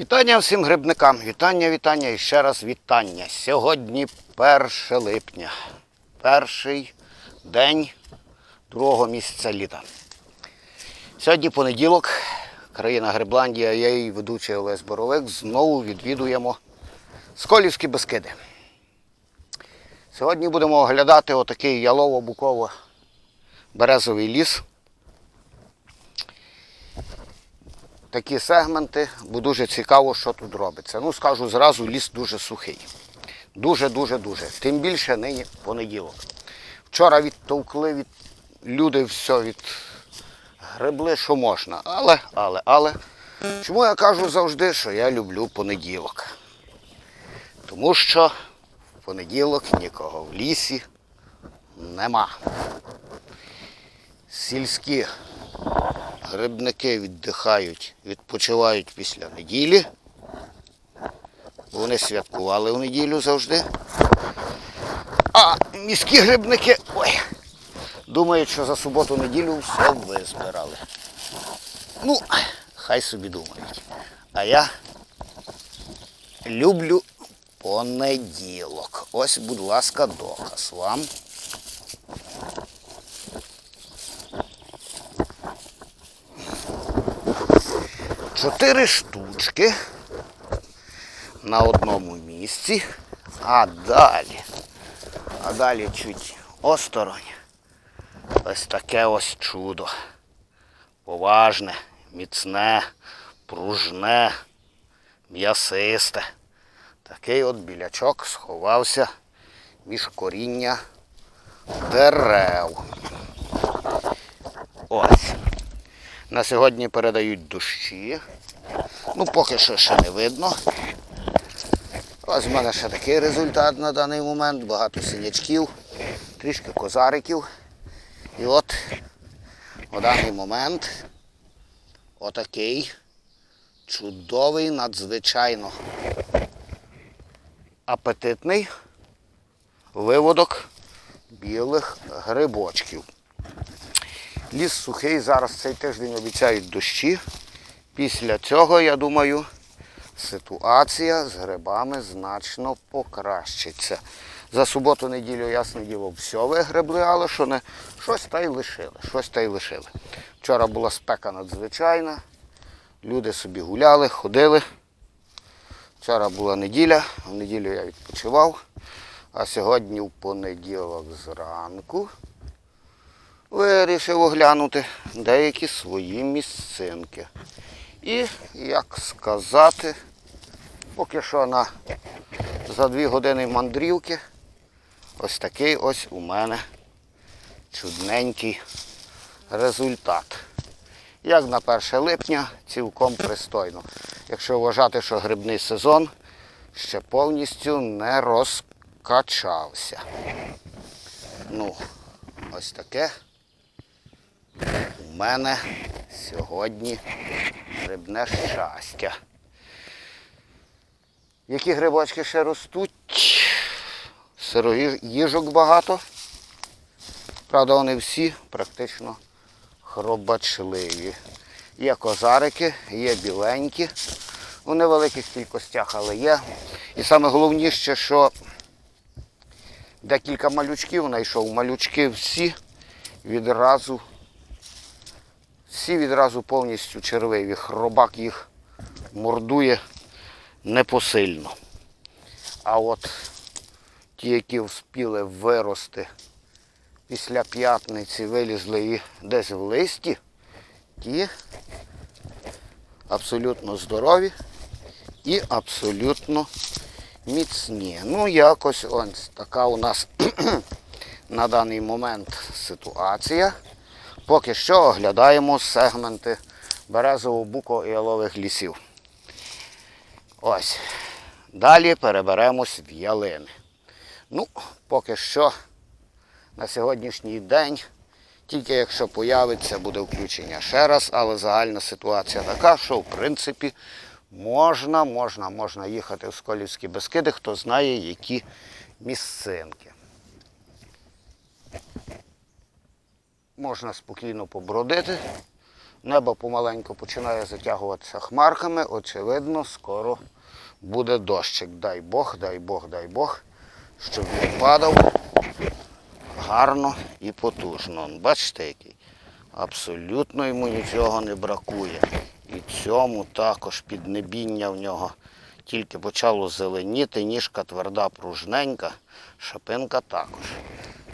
Вітання всім грибникам. Вітання, вітання і ще раз вітання. Сьогодні 1 липня. Перший день другого місяця літа. Сьогодні понеділок, країна Грибландія, я її ведучий Олесь Боровик. Знову відвідуємо Сколівські Бескиди. Сьогодні будемо оглядати отакий ялово-буково-березовий ліс. Такі сегменти, бо дуже цікаво, що тут робиться. Ну, скажу зразу, ліс дуже сухий. Дуже-дуже-дуже. Тим більше нині понеділок. Вчора відтовкли від люди все від гребли, що можна. Але, але, але. Чому я кажу завжди, що я люблю понеділок? Тому що в понеділок нікого в лісі нема. Сільські Грибники віддихають, відпочивають після неділі. Вони святкували в неділю завжди. А міські грибники ой, думають, що за суботу-неділю все визбирали. Ну, хай собі думають. А я люблю понеділок. Ось, будь ласка, доказ вам. Чотири штучки на одному місці, а далі, а далі чуть осторонь. Ось таке ось чудо. Поважне, міцне, пружне, м'ясисте. Такий от білячок сховався між коріння дерев. Ось. На сьогодні передають дощі. Ну, поки що ще не видно. Ось в мене ще такий результат на даний момент. Багато синячків, трішки козариків. І от на даний момент отакий чудовий, надзвичайно апетитний виводок білих грибочків. Ліс сухий, зараз цей тиждень обіцяють дощі. Після цього, я думаю, ситуація з грибами значно покращиться. За суботу-неділю, ясне діло, все вигребли, але що не, щось та й лишили. Щось та й лишили. Вчора була спека надзвичайна. Люди собі гуляли, ходили. Вчора була неділя, в неділю я відпочивав, а сьогодні в понеділок зранку вирішив оглянути деякі свої місцинки. І, як сказати, поки що на за дві години мандрівки ось такий ось у мене чудненький результат. Як на 1 липня, цілком пристойно. Якщо вважати, що грибний сезон ще повністю не розкачався. Ну, ось таке мене сьогодні грибне щастя. Які грибочки ще ростуть? Сироїжок багато. Правда, вони всі практично хробачливі. Є козарики, є біленькі. У невеликих кількостях, але є. І саме головніше, що декілька малючків знайшов. Малючки всі відразу всі відразу повністю червиві. Хробак їх мордує непосильно. А от ті, які вспіли вирости після п'ятниці, вилізли і десь в листі, ті абсолютно здорові і абсолютно міцні. Ну, якось ось така у нас на даний момент ситуація. Поки що оглядаємо сегменти березово-буко і ялових лісів. Ось. Далі переберемось в ялини. Ну, поки що на сьогоднішній день, тільки якщо появиться, буде включення ще раз, але загальна ситуація така, що в принципі можна, можна, можна їхати в Сколівські Бескиди, хто знає, які місцинки. Можна спокійно побродити, Небо помаленьку починає затягуватися хмарками. Очевидно, скоро буде дощик. Дай Бог, дай Бог, дай Бог, щоб він падав гарно і потужно. Бачите, який? Абсолютно йому нічого не бракує. І цьому також піднебіння в нього тільки почало зеленіти, ніжка тверда, пружненька, шапинка також.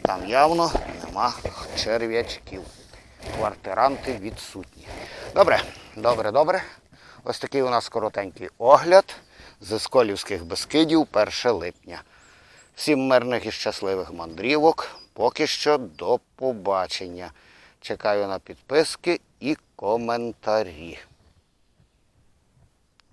Там явно нема черв'ячків. Квартиранти відсутні. Добре, добре, добре. Ось такий у нас коротенький огляд з Сколівських Бескидів 1 липня. Всім мирних і щасливих мандрівок. Поки що до побачення. Чекаю на підписки і коментарі.